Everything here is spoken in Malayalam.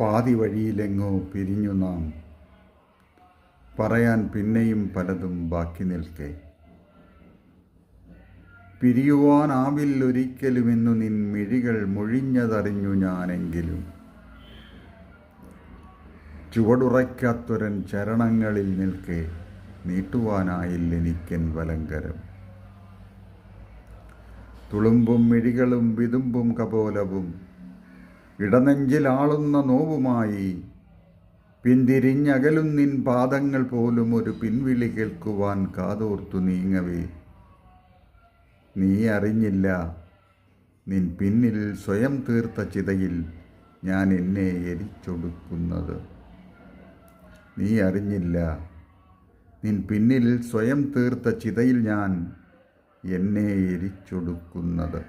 പാതി വഴിയിലെങ്ങോ പിരിഞ്ഞു നാം. പറയാൻ പിന്നെയും പലതും ബാക്കി നിൽക്കെ. പിരിയുവാനാവില്ലൊരിക്കലുമെന്നു നിൻ മിഴികൾ മൊഴിഞ്ഞതറിഞ്ഞു ഞാനെങ്കിലും. ചുവടുറയ്ക്കാത്തൊരൻ ചരണങ്ങളിൽ നിൽക്കെ നീട്ടുവാനായില്ലെനിക്കൻ വലങ്കരം. തുളുമ്പും മിഴികളും വിതുമ്പും കപോലവും ഇടനെഞ്ചിലാളുന്ന നോവുമായി പിന്തിരിഞ്ഞകലും നിൻ പാദങ്ങൾ പോലും ഒരു പിൻവിളി കേൾക്കുവാൻ കാതോർത്തു നീങ്ങവേ. നീ അറിഞ്ഞില്ല നിൻ പിന്നിൽ സ്വയം തീർത്ത ചിതയിൽ ഞാൻ എന്നെ എരിച്ചൊടുക്കുന്നത്. നീ അറിഞ്ഞില്ല നിൻ പിന്നിൽ സ്വയം തീർത്ത ചിതയിൽ ഞാൻ എന്നെ എരിച്ചൊടുക്കുന്നത്.